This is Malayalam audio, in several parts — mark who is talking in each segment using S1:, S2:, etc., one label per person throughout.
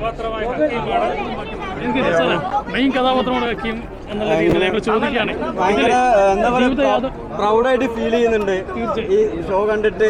S1: കഥാപാത്രമായ ഹക്കീമാണ് മെയിൻ കഥാപാത്രമാണ് ഹക്കീം എന്നുള്ള രീതിയിൽ ചോദിക്കുകയാണ്
S2: എന്താ പറയുക പ്രൗഡായിട്ട് ഫീൽ ചെയ്യുന്നുണ്ട്. ഈ ഷോ കണ്ടിട്ട്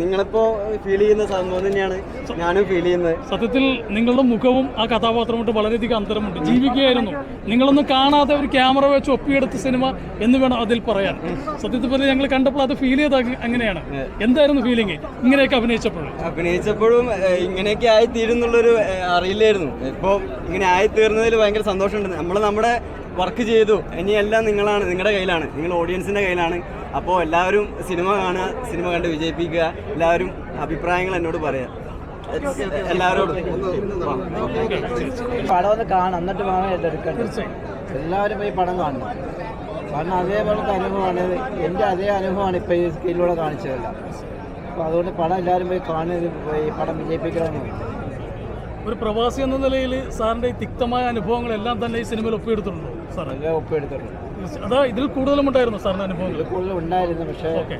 S2: നിങ്ങളിപ്പോ ഫീൽ ചെയ്യുന്ന സംഭവം തന്നെയാണ് ഞാനും ഫീൽ ചെയ്യുന്നത്.
S1: സത്യത്തിൽ നിങ്ങളുടെ മുഖവും ആ കഥാപാത്രമായിട്ട് വളരെയധികം അന്തരമുണ്ട്. ജീവിക്കുകയായിരുന്നു. നിങ്ങളൊന്നും കാണാതെ ഒരു ക്യാമറ വെച്ച് ഒപ്പിയെടുത്ത സിനിമ എന്ന് വേണം അതിൽ പറയാൻ. സത്യത്തിൽ പോലെ ഞങ്ങൾ കണ്ടപ്പോൾ അത് ഫീൽ ചെയ്ത അങ്ങനെയാണ്. എന്തായിരുന്നു ഫീലിംഗ് ഇങ്ങനെയൊക്കെ
S2: അഭിനയിച്ചപ്പോഴും അഭിനയിച്ചപ്പോഴും ഇങ്ങനെയൊക്കെ ആയി തീരുന്നുള്ളൊരു അറിയില്ലായിരുന്നു. ഇപ്പോൾ ഇങ്ങനെ ആയി തീർന്നതിൽ ഭയങ്കര സന്തോഷമുണ്ട്. നമ്മൾ നമ്മുടെ വർക്ക് ചെയ്തു. ഇനി എല്ലാം നിങ്ങളാണ് നിങ്ങളുടെ കയ്യിലാണ്. നിങ്ങൾ ഓഡിയൻസിന്റെ കയ്യിലാണ്. അപ്പോൾ എല്ലാവരും സിനിമ കാണുക സിനിമ കണ്ട് വിജയിപ്പിക്കുക. എല്ലാവരും അഭിപ്രായങ്ങൾ എന്നോട് പറയാം. എല്ലാവരോടും.
S3: പടം ഒന്ന് കാണാം എന്നിട്ട് വേണം എടുക്കേണ്ടത് എല്ലാവരും പോയി പടം കാണണം. കാരണം അതേപോലത്തെ അനുഭവമാണ്. എന്റെ അതേ അനുഭവമാണ് ഇപ്പോൾ ഈ സ്കില്ലിലൂടെ കാണിച്ചതെല്ലാം. അപ്പോൾ അതുകൊണ്ട് പടം എല്ലാവരും പോയി കാണുന്നത് ഈ പടം വിജയിപ്പിക്കണമെന്ന്.
S1: ഒരു പ്രവാസി എന്ന നിലയിൽ സാറിന്റെ ഈ തിക്തമായ അനുഭവങ്ങളെല്ലാം തന്നെ ഈ സിനിമയിൽ ഒപ്പിയെടുത്തിട്ടുണ്ടോ? സാർ അതാ ഇതിൽ കൂടുതലും ഉണ്ടായിരുന്നു സാറിന് അനുഭവങ്ങൾ.
S3: കൂടുതൽ ഉണ്ടായിരുന്നു പക്ഷേ
S1: ഓക്കെ.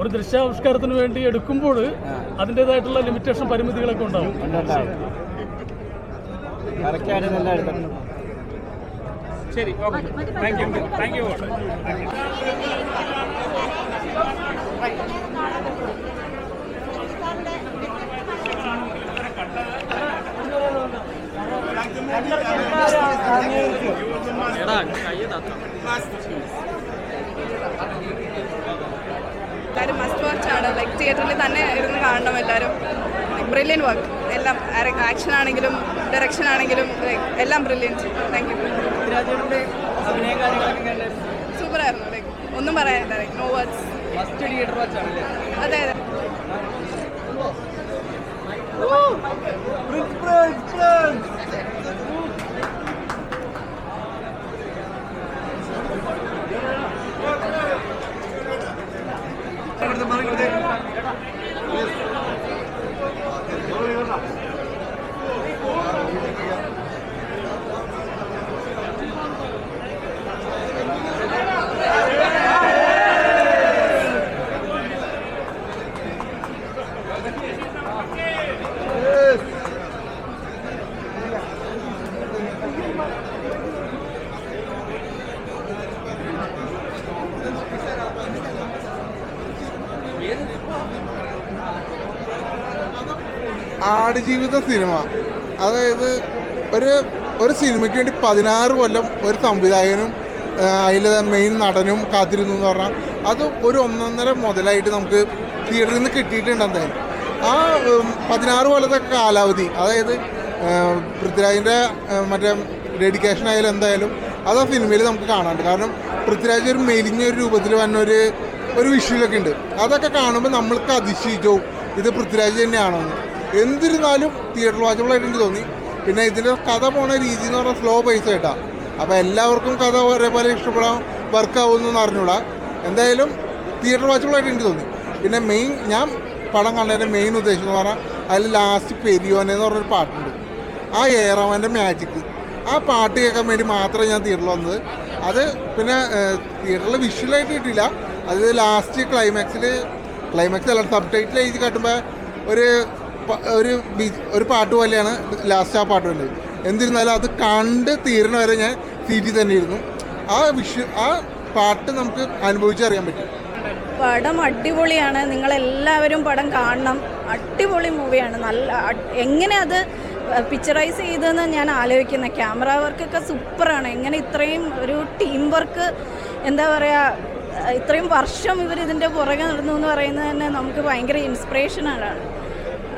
S1: ഒരു ദൃശ്യാവിഷ്കാരത്തിന് വേണ്ടി എടുക്കുമ്പോൾ അതിന്റെതായിട്ടുള്ള ലിമിറ്റേഷൻ പരിമിതികളൊക്കെ ഉണ്ടാവും. ശരി okay. Thank you thank you
S4: എല്ലാവരും മസ്റ്റ് വാച്ച് ആണ്. ലൈക്ക് തിയേറ്ററിൽ തന്നെ ഇരുന്ന് കാണണം എല്ലാവരും ബ്രില്യൻ വർക്ക് എല്ലാം ആക്ഷൻ ആണെങ്കിലും ഡയറക്ഷൻ ആണെങ്കിലും എല്ലാം ബ്രില്യന്റ് താങ്ക് യു സൂപ്പർ ആയിരുന്നു. ലൈക്ക് ഒന്നും പറയാനില്ല. ലൈക്ക് നോ വേർഡ്സ് അതെ അതെ. Thank you.
S5: ആടുജീവിത സിനിമ. അതായത് ഒരു ഒരു സിനിമയ്ക്ക് വേണ്ടി പതിനാറ് കൊല്ലം ഒരു സംവിധായകനും അതിൽ മെയിൻ നടനും കാത്തിരുന്നു എന്ന് പറഞ്ഞാൽ അത് ഒരു ഒന്നൊന്നര മുതലായിട്ട് നമുക്ക് തിയേറ്ററിൽ നിന്ന് കിട്ടിയിട്ടുണ്ട് എന്തായാലും. ആ പതിനാറ് കൊല്ലത്തെ കാലാവധി അതായത് പൃഥ്വിരാജിന്റെ മറ്റേ ഡെഡിക്കേഷൻ ആയാലും എന്തായാലും അത് ആ സിനിമയിൽ നമുക്ക് കാണാനുണ്ട്. കാരണം പൃഥ്വിരാജ് ഒരു മെലിഞ്ഞ ഒരു രൂപത്തിൽ വന്ന ഒരു ഒരു വിഷ്വലൊക്കെ ഉണ്ട്. അതൊക്കെ കാണുമ്പോൾ നമ്മൾക്ക് അതിശയിച്ചു ഇത് പൃഥ്വിരാജ് തന്നെയാണെന്ന്. എന്നിരുന്നാലും തിയേറ്റർ വാച്ചബിളായിട്ട് എനിക്ക് തോന്നി. പിന്നെ ഇതിന്റെ കഥ പോണ രീതി എന്ന് പറഞ്ഞാൽ സ്ലോ പൈസ ആയിട്ടാണ് അപ്പോൾ എല്ലാവർക്കും കഥ ഒരേപോലെ ഇഷ്ടപ്പെടാൻ വർക്കാവുമെന്ന് അറിഞ്ഞൂടാ. എന്തായാലും തിയേറ്റർ വാച്ചബിളായിട്ട് എനിക്ക് തോന്നി. പിന്നെ മെയിൻ ഞാൻ പടം കണ്ടതിന്റെ മെയിൻ ഉദ്ദേശം എന്ന് പറഞ്ഞാൽ അതിൽ ലാസ്റ്റ് പെരിയോനെ എന്ന് പറഞ്ഞൊരു പാട്ടുണ്ട്. ആ ഏറാമന്റെ മാജിക്ക് ആ പാട്ട് കേൾക്കാൻ വേണ്ടി മാത്രമേ ഞാൻ തിയേറ്ററിൽ വന്നത്. അത് പിന്നെ തിയേറ്ററിൽ വിഷ്വലായിട്ട് കിട്ടിയില്ല. അത് ലാസ്റ്റ് ക്ലൈമാക്സിൽ ക്ലൈമാക്സ് അല്ല സബ് ടൈറ്റിൽ എഴുതി കാട്ടുമ്പോൾ ഒരു ഒരു ഒരു പാട്ട് പോലെയാണ് ലാസ്റ്റ് ആ പാട്ട് വന്നത്. എന്നിരുന്നാലും അത് കണ്ട് തീരണ വരെ ഞാൻ സീറ്റിൽ തന്നെ ഇരുന്നു ആ വിഷു ആ പാട്ട് നമുക്ക് അനുഭവിച്ചറിയാൻ പറ്റും.
S6: പടം അടിപൊളിയാണ്. നിങ്ങളെല്ലാവരും പടം കാണണം. അടിപൊളി മൂവിയാണ്. നല്ല എങ്ങനെ അത് പിക്ചറൈസ് ചെയ്തതെന്ന് ഞാൻ ആലോചിക്കുന്നത് ക്യാമറ വർക്കൊക്കെ സൂപ്പറാണ്. എങ്ങനെ ഇത്രയും ഒരു ടീം വർക്ക് എന്താ പറയുക ഇത്രയും വർഷം ഇവർ ഇതിന്റെ പുറകെ നടന്നു എന്ന് പറയുന്നത് തന്നെ നമുക്ക് ഭയങ്കര ഇൻസ്പിറേഷനാണ്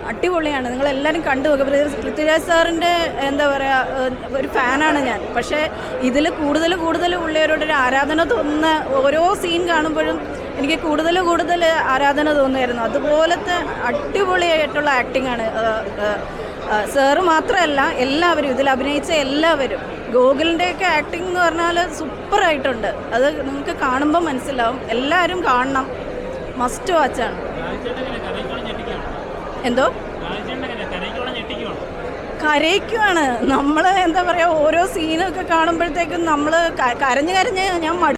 S6: അടിപൊളിയാണ്. നിങ്ങളെല്ലാവരും കണ്ടു നോക്കുക പൃഥ്വി- പൃഥ്വിരാജ് സാറിന്റെ എന്താ പറയുക ഒരു ഫാനാണ് ഞാൻ. പക്ഷേ ഇതിൽ കൂടുതൽ കൂടുതൽ ഉള്ളവരോട് ഒരു ആരാധന തോന്നുന്ന ഓരോ സീൻ കാണുമ്പോഴും എനിക്ക് കൂടുതൽ കൂടുതൽ ആരാധന തോന്നുമായിരുന്നു അതുപോലത്തെ അടിപൊളിയായിട്ടുള്ള ആക്ടിംഗ് ആണ് സാറ് മാത്രമല്ല എല്ലാവരും ഇതിൽ അഭിനയിച്ച എല്ലാവരും. ഗോകുലിന്റെയൊക്കെ ആക്ടിംഗ് എന്ന് പറഞ്ഞാൽ സൂപ്പറായിട്ടുണ്ട്. അത് നിങ്ങൾക്ക് കാണുമ്പോൾ മനസ്സിലാവും. എല്ലാവരും കാണണം. മസ്റ്റ് വാച്ചാണ് എന്തോ? കരയിക്കുവാണ് നമ്മൾ എന്താ പറയുക ഓരോ സീനൊക്കെ കാണുമ്പോഴത്തേക്കും നമ്മൾ കരഞ്ഞു കരഞ്ഞ് ഞാൻ മടു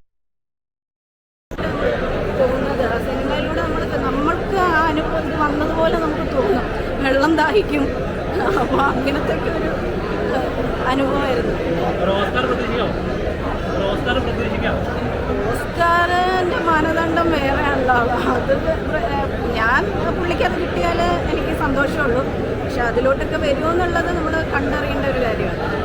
S6: തോന്നുന്നത് സിനിമയിലൂടെ നമ്മൾ നമ്മൾക്ക് ആ അനുഭവം ഇത് വന്നതുപോലെ നമുക്ക് തോന്നും. വെള്ളം ദാഹിക്കും. അപ്പോൾ അങ്ങനത്തെ ഒക്കെ ഒരു അനുഭവമായിരുന്നു ഓസ്കാറിന്റെ മാനദണ്ഡം വേറെയാണല്ലോ. അത് ഞാൻ പുള്ളിക്കത് കിട്ടിയാൽ സന്തോഷമുള്ളൂ. പക്ഷെ അതിലോട്ടൊക്കെ വരുമോ എന്നുള്ളത് നമ്മൾ കണ്ടറിയേണ്ട ഒരു കാര്യമാണ്.